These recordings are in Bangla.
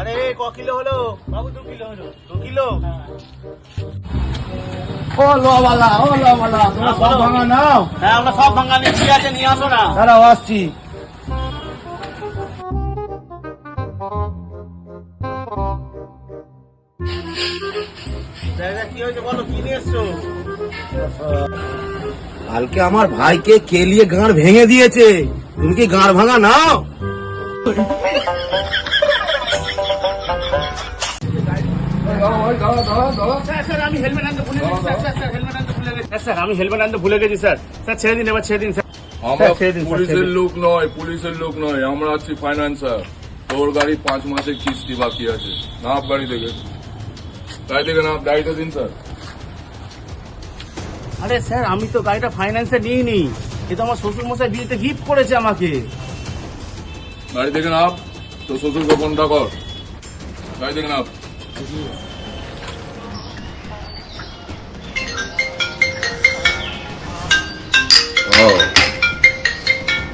আরে ক কিলো হলো? বাবু দু কিলো হলো। দু কিলো? ও তোমরা সব ভাঙা নাও। হ্যাঁ আমরা সব ভাঙা নিয়ে আছে নিয়ে আসো না। দাঁড়াও আসছি। জায়গা কি হয়েছে বলো কি এসছো? কালকে আমার ভাইকে কেলিয়ে গাঁড় ভেঙে দিয়েছে? তুমি কি গাঁড় ভাঙা নাও? আমি হেলমেট আনতে ভুলে গেছি স্যার স্যার আমি হেলমেট আনতে ভুলে গেছি ছেড়ে দিন এবার ছেড়ে দিন স্যার। আমরা পুলিশের লোক নয় পুলিশের লোক নয় আমরা আছি ফাইন্যান্সার তোর গাড়ি পাঁচ মাসের কিস্তি বাকি আছে। নাপ গাড়ি থেকে গাড়ি থেকে নাপ গাড়িটা দিন স্যার। আরে স্যার আমি তো গাড়িটা ফাইন্যান্সে নিইনি। এ তো আমার শ্বশুর মশাই বিয়েতে গিফট করেছে আমাকে। গাড়ি থেকে নাপ তো শ্বশুরকে ফোনটা কর। গাড়ি থেকে নাপ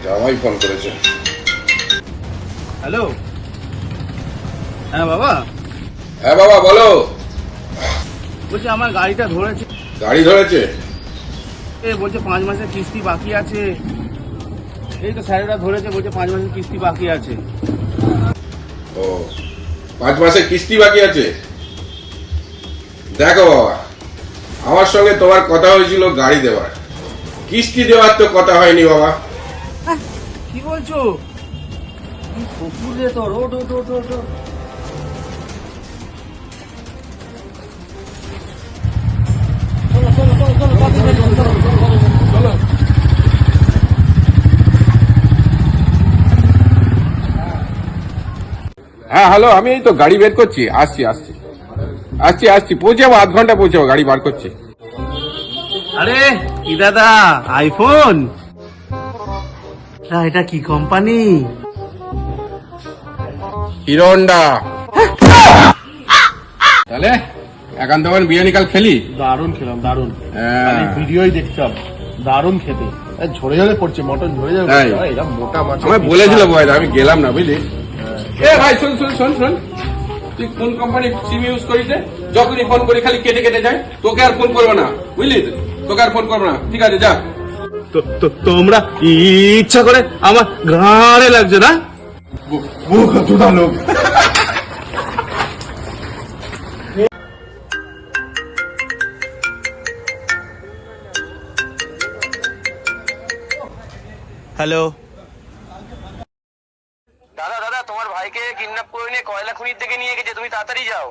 জামাই ফোন করেছে। হ্যালো? হ্যাঁ বাবা? হ্যাঁ বাবা বলো। বলছি আমার গাড়িটা ধরেছে। গাড়ি ধরেছে? এ বলছে পাঁচ মাসের কিস্তি বাকি আছে। এই তো স্যারেরা ধরেছে বলছে পাঁচ মাসের কিস্তি বাকি আছে। ও পাঁচ মাসের কিস্তি বাকি আছে? দেখো বাবা আমার সঙ্গে তোমার কথা হয়েছিল গাড়ি দেওয়ার। কিস্তি দেওয়ার তো কথা হয়নি বাবা। কি বলছো? পুকুরে তো road road road road road. হ্যাঁ হ্যালো আমি এই তো গাড়ি বের করছি। আসছি আসছি। আসছি আসছি। পৌঁছাবো আধ ঘণ্টা পৌঁছাবো গাড়ি বার করছি। আরে কি দাদা আইফোন না এটা কি কোম্পানি হিরো হন্ডা তাহলে একান্ত বিরিয়ানি কাল খেলি? দারুণ খেলাম দারুণ। হ্যাঁ। ভিডিওই দেখতাম দারুণ খেতে। ঝরে ঝরে পড়ছে মটন ঝরে? পড়ছে। এরা মোটা মাছ আমায় বলেছিল বয়দা আমি গেলাম না বুঝলি? এ ভাই শোন শোন শোন শোন। তুই কোন কোম্পানি সিম ইউজ করিস যখনই ফোন করি খালি কেটে কেটে যায়। তোকে আর ফোন করব না বুঝলি? তোকে আর ফোন করব না। ঠিক আছে যা। তোমরা ইচ্ছা করে আমার ঘাড়ে লাগছে না? লোক। হ্যালো দাদা দাদা তোমার ভাইকে কিডন্যাপ করে নিয়ে কয়লা খনির থেকে নিয়ে গেছে তুমি তাড়াতাড়ি যাও।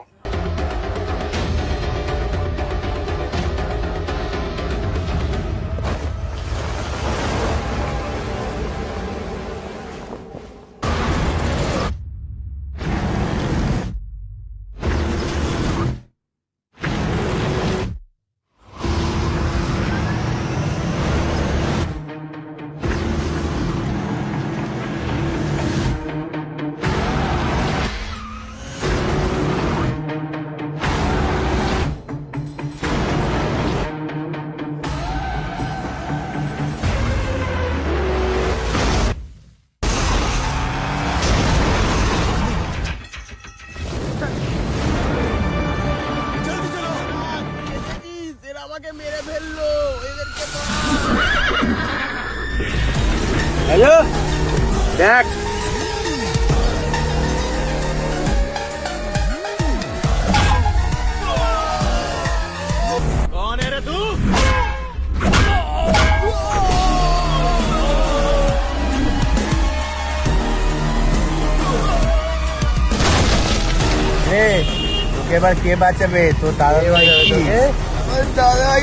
এবার কে বাঁচাবে? তো দাদা ভাই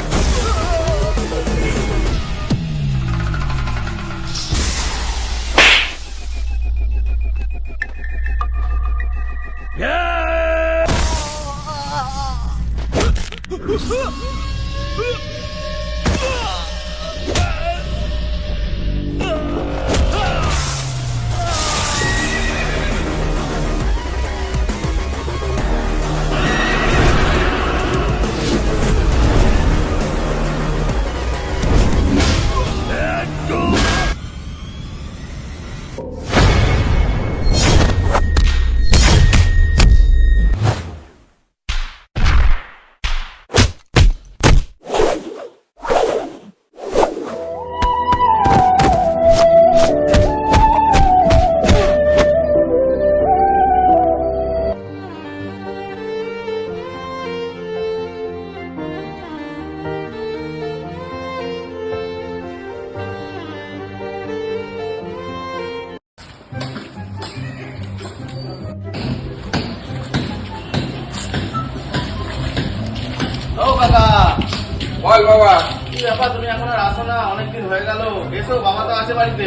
বল বাবা। কি ব্যাপার? তুমি এখন আর আসো না অনেকদিন হয়ে গেল। এসো বাবা তো আছে বাড়িতে।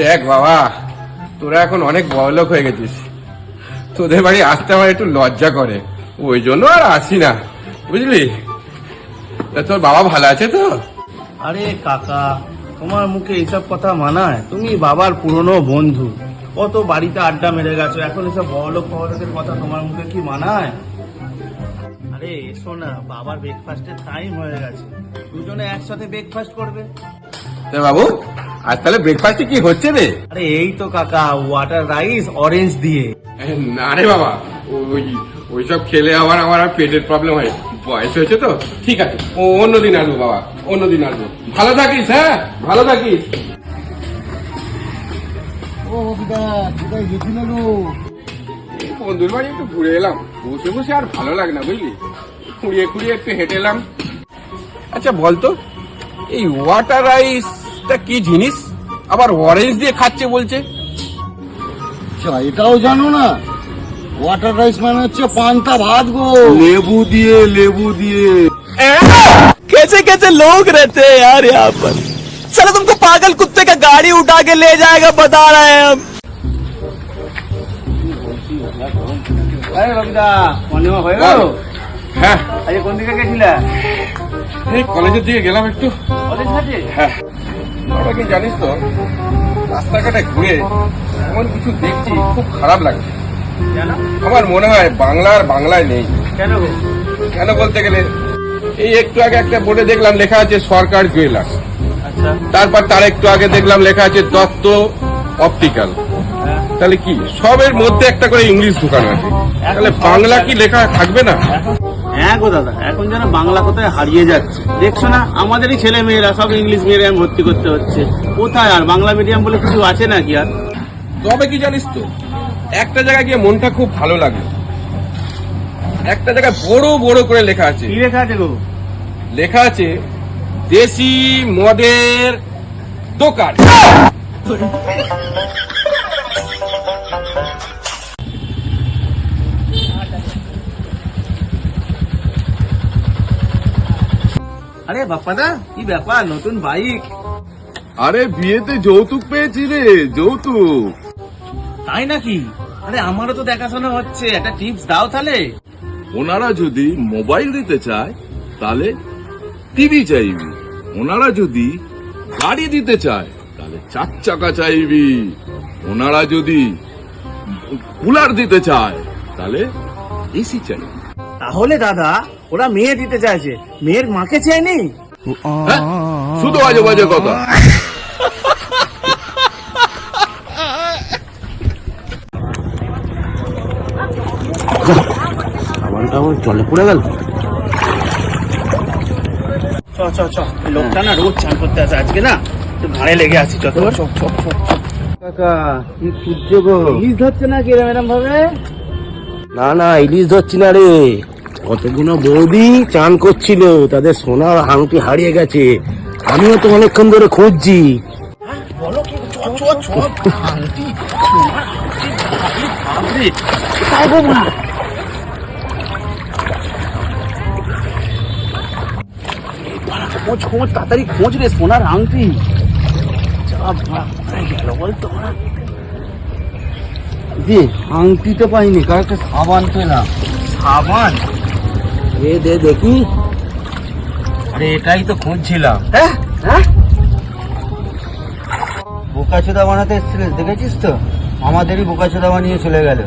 দেখ বাবা তোরা এখন অনেক বড় লোক হয়ে গেছিস। তোদের বাড়ি আসতে আমার একটু লজ্জা করে। ওই জন্য আর আসি না। বুঝলি? তোর বাবা ভালো আছে তো? আরে কাকা তোমার মুখে এইসব কথা মানায়? তুমি বাবার পুরনো বন্ধু। কত বাড়িতে আড্ডা মেরে গেছো। এখন এসব বড়লোক ফহলোকের কথা তোমার মুখে কি মানায়? আরে এসো না বাবার ব্রেকফাস্টের টাইম হয়ে গেছে। দুজনে একসাথে ব্রেকফাস্ট করবে। বাবু আজ তাহলে ব্রেকফাস্টে কি হচ্ছে রে? আরে এই তো কাকা ওয়াটার রাইস অরেঞ্জ দিয়ে। না রে বাবা ওই ওইসব খেলে আবার আমার আর পেটের প্রবলেম হয়। বয়স হয়েছে তো? ঠিক আছে ও অন্যদিন আসব বাবা অন্যদিন আসব। ভালো থাকিস হ্যাঁ? ভালো থাকিস। এই বন্ধুর বাড়ি একটু ঘুরে এলাম বসে বসে আর ভালো লাগে না বুঝলি খুঁড়িয়ে খুঁড়িয়ে একটু হেঁটে এলাম আচ্ছা বলতো এই ওয়াটার রাইসটা কি জিনিস আবার অরেঞ্জ দিয়ে খাচ্ছে বলছে আচ্ছা, এটাও জানো না ওয়াটার রাইস মানে হচ্ছে পান্তা ভাত গো লেবু দিয়ে লেবু দিয়ে कैसे कैसे लोग रहते हैं यार यहाँ पर चलो तुमको पागल कुत्ते का गाड़ी उठा के ले जाएगा बता रहे हैं हम হয়ে গেল? হ্যাঁ। আজকে কোন দিকে গেছিলা? এই কলেজের দিকে গেলাম একটু। কলেজ হ্যাঁ। কি জানিস তো রাস্তাঘাটে ঘুরে এমন কিছু দেখছি খুব খারাপ লাগছে। আমার মনে হয় বাংলা আর বাংলায় নেই। কেন কেন বলতে গেলে এই একটু আগে একটা বোর্ডে দেখলাম লেখা আছে সরকার জুয়েলার্স। আচ্ছা। তারপর তার একটু আগে দেখলাম লেখা আছে দত্ত অপটিক্যাল। তাহলে কি? সবের মধ্যে একটা করে ইংলিশ দোকান আছে। তাহলে বাংলা কি লেখা থাকবে না? হ্যাঁ গো দাদা এখন যেন বাংলা কোথায় হারিয়ে যাচ্ছে। দেখছ না আমাদেরই ছেলে মেয়েরা সব ইংলিশ মিডিয়াম ভর্তি করতে হচ্ছে। কোথায় আর? বাংলা মিডিয়াম বলে কিছু আছে নাকি আর? তবে কি জানিস তো একটা জায়গায় গিয়ে মনটা খুব ভালো লাগল একটা জায়গায় বড় বড় করে লেখা আছে। কি লেখা আছে গো? লেখা আছে দেশি মদের দোকান। আরে বাপ্পাদা কি ব্যাপার? নতুন বাইক আরে বিয়েতে যৌতুক পেয়েছি রে যৌতুক। তাই নাকি? আরে আমারও তো দেখাশোনা হচ্ছে একটা টিপস দাও তাহলে। ওনারা যদি মোবাইল দিতে চায় তাহলে টিভি চাইবি। ওনারা যদি গাড়ি দিতে চায় তাহলে চার চাকা চাইবি। ওনারা যদি কুলার দিতে চায় তাহলে এসি চাইবি তাহলে দাদা ওরা মেয়ে দিতে চাইছে। মেয়ের মাকে চায়নি হ্যাঁ? শুধু বাজে বাজে কথা। সাবানটা আমার জলে পড়ে গেল। চ চ চ এই লোকটা না রোজ চান করতে আসে। আজকে না একটু ঘাড়ে লেগে আছি যত কাকা কি খুঁজছো গো ইলিশ ধরছে না কি এরম ভাবে? না না ইলিশ ধরছি না রে। কতগুলো বৌদি চান করছিল তাদের সোনার আংটি হারিয়ে গেছে। আমিও তো অনেকক্ষণ ধরে খুঁজছি। খোঁজ খোঁজ তাড়াতাড়ি খোঁজ রে সোনার আংটি যা বলতো জি আংটি তো পাইনি কয়েকটা সাবান পেলাম। সাবান? এ দে দেখি। আরে এটাই তো খুঁজছিলাম। হ্যাঁ হ্যাঁ? বোকাচোদা বানাতে এসেছিলিস দেখেছিস তো? আমাদেরই বোকাচোদা বানিয়ে চলে গেল।